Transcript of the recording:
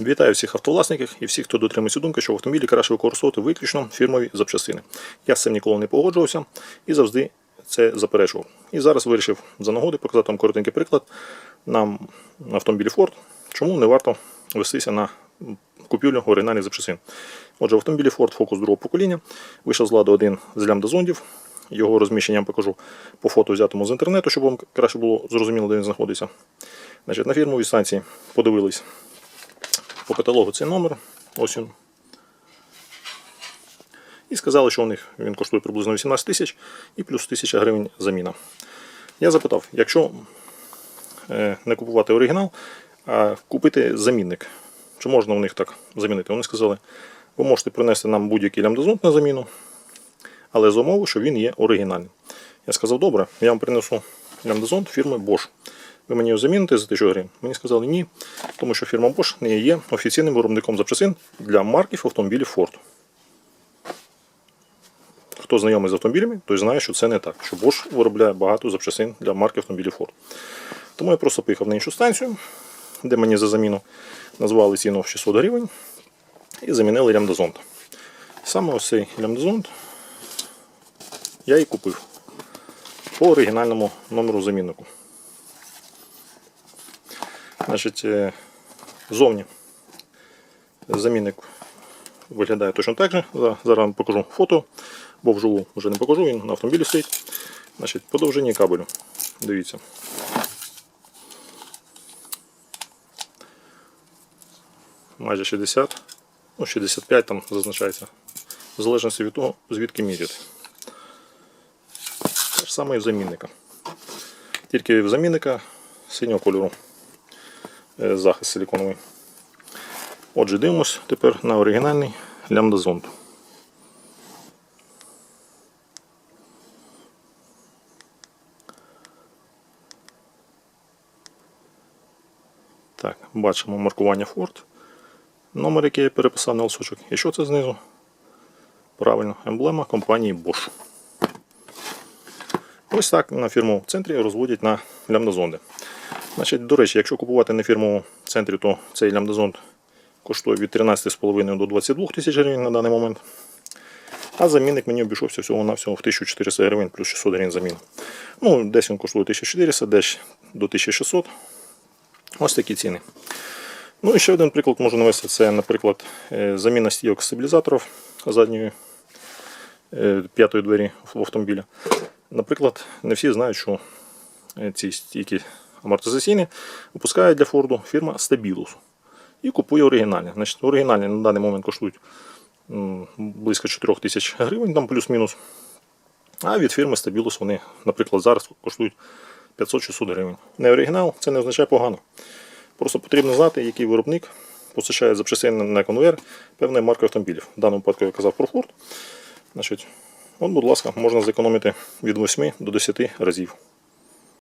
Вітаю всіх автовласників і всіх, хто дотримується думки, що в автомобілі краще використовувати виключно фірмові запчастини. Я з цим ніколи не погоджувався і завжди це заперечував. І зараз вирішив за нагоди показати вам коротенький приклад на автомобілі Ford, чому не варто вестися на купівлю оригінальних запчастин. Отже, в автомобілі Ford Focus другого покоління вийшов з ладу один з лямбда-зондів. Його розміщення я вам покажу по фото взятому з інтернету, щоб вам краще було зрозуміло, де він знаходиться. Значить, на фірмовій станції подивились по каталогу цей номер. Ось він. І сказали, що у них він коштує приблизно 18 тисяч і плюс 1000 гривень заміна. Я запитав, якщо е, не купувати оригінал, а купити замінник, чи можна у них так замінити? Вони сказали, ви можете принести нам будь-який лямбдазонт на заміну, але за умови, що він є оригінальним. Я сказав, добре, я вам принесу лямбдазонт фірми Bosch. Ви мені його заміните за 1000 гривень? Мені сказали ні, тому що фірма Bosch не є офіційним виробником запчасин для марків автомобілів Ford. Хто знайомий з автомобілями, той знає, що це не так. Що Bosch виробляє багато запчасин для марки автомобілів Ford. Тому я просто поїхав на іншу станцію, де мені за заміну назвали ціну в 600 гривень і замінили лямбдазонт. Саме ось цей лямбдазонт я і купив по оригінальному номеру заміннику. Значить, е, зовні замінник виглядає точно так же. Зараз покажу фото, бо вживу вже не покажу, він на автомобілі стоїть. Значить, по кабелю. Дивіться. Майже 60, ну 65 там зазначається. В залежності від того, звідки міряти. Те ж саме і в замінника. Тільки в замінника синього кольору захист силіконовий. Отже, дивимось тепер на оригінальний лямбда-зонд. Так, бачимо маркування Ford. Номер, який я переписав на лосочок. І що це знизу? Правильно, емблема компанії Bosch. Ось так на фірмовому центрі розводять на лямбдазонди. Значить, до речі, якщо купувати на фірмовому центрі, то цей лямбдазонд коштує від 13,5 до 22 тисяч гривень на даний момент. А замінник мені обійшовся всього на всього в 1400 гривень плюс 600 гривень заміна. Ну, десь він коштує 1400, десь до 1600. Ось такі ціни. Ну і ще один приклад можу навести. Це, наприклад, е, заміна стійок стабілізаторів задньої е, п'ятої двері автомобіля. Наприклад, не всі знають, що е, ці стійки амортизаційні випускає для Форду фірма Stabilus. І купує оригінальні. Значить, оригінальні на даний момент коштують близько 4 тисяч гривень, там плюс-мінус. А від фірми Stabilus вони, наприклад, зараз коштують 500-600 гривень. Не оригінал, це не означає погано. Просто потрібно знати, який виробник постачає запчастини на конвейер певної марки автомобілів. В даному випадку я казав про Ford. Значить, от, будь ласка, можна зекономити від 8 до 10 разів.